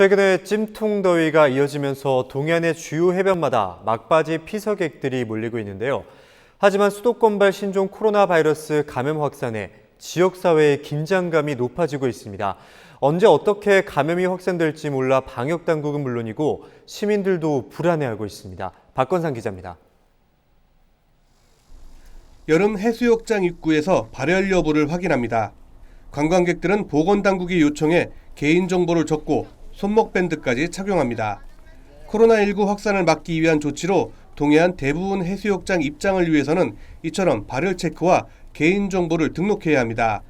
최근에 찜통 더위가 이어지면서 동해안의 주요 해변마다 막바지 피서객들이 몰리고 있는데요. 하지만 수도권발 신종 코로나 바이러스 감염 확산에 지역사회의 긴장감이 높아지고 있습니다. 언제 어떻게 감염이 확산될지 몰라 방역 당국은 물론이고 시민들도 불안해하고 있습니다. 박건상 기자입니다. 여름 해수욕장 입구에서 발열 여부를 확인합니다. 관광객들은 보건당국이 요청해 개인정보를 적고 손목 밴드까지 착용합니다. 코로나19 확산을 막기 위한 조치로 동해안 대부분 해수욕장 입장을 위해서는 이처럼 발열 체크와 개인정보를 등록해야 합니다.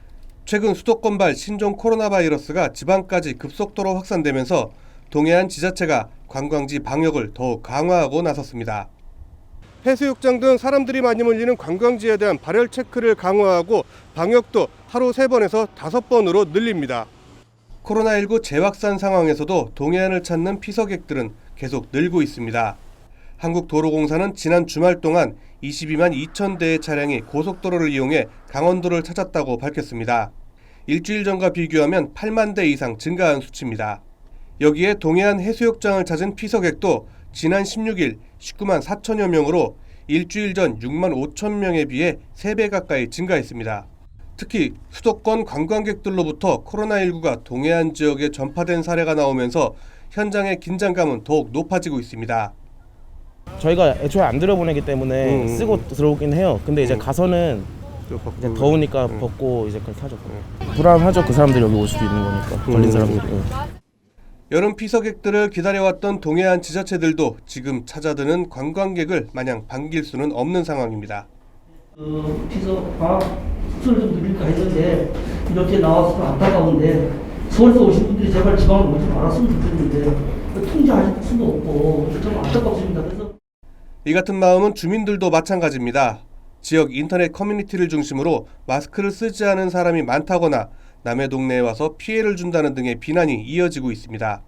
최근 수도권발 신종 코로나 바이러스가 지방까지 급속도로 확산되면서 동해안 지자체가 관광지 방역을 더욱 강화하고 나섰습니다. 해수욕장 등 사람들이 많이 몰리는 관광지에 대한 발열 체크를 강화하고 방역도 하루 3번에서 5번으로 늘립니다. 코로나19 재확산 상황에서도 동해안을 찾는 피서객들은 계속 늘고 있습니다. 한국도로공사는 지난 주말 동안 22만 2천 대의 차량이 고속도로를 이용해 강원도를 찾았다고 밝혔습니다. 일주일 전과 비교하면 8만 대 이상 증가한 수치입니다. 여기에 동해안 해수욕장을 찾은 피서객도 지난 16일 19만 4천여 명으로 일주일 전 6만 5천 명에 비해 3배 가까이 증가했습니다. 특히 수도권 관광객들로부터 코로나19가 동해안 지역에 전파된 사례가 나오면서 현장의 긴장감은 더욱 높아지고 있습니다. 저희가 애초에 안 들여보내기 때문에 음, 쓰고 들어오긴 해요. 근데 이제 음. 가서는 이제 더우니까 음. 벗고 이제 그걸 타죠. 불안하죠. 그 사람들이 여기 올 수도 있는 거니까 걸린 음. 사람들이. 응. 여름 피서객들을 기다려왔던 동해안 지자체들도 지금 찾아드는 관광객을 마냥 반길 수는 없는 상황입니다. 그 피서 방학 숙소를 좀 늘릴까 했는데 이렇게 나와서 좀 안타까운데 서울에서 오신 분들이 제발 지방으로 오지 말았으면 좋겠는데 통제할 수도 없고 좀 안타깝습니다. 그래서 이 같은 마음은 주민들도 마찬가지입니다. 지역 인터넷 커뮤니티를 중심으로 마스크를 쓰지 않은 사람이 많다거나 남의 동네에 와서 피해를 준다는 등의 비난이 이어지고 있습니다.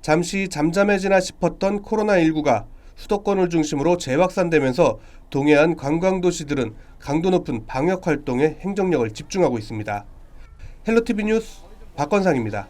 잠시 잠잠해지나 싶었던 코로나19가 수도권을 중심으로 재확산되면서 동해안 관광도시들은 강도 높은 방역 활동에 행정력을 집중하고 있습니다. 헬로티비 뉴스 박건상입니다.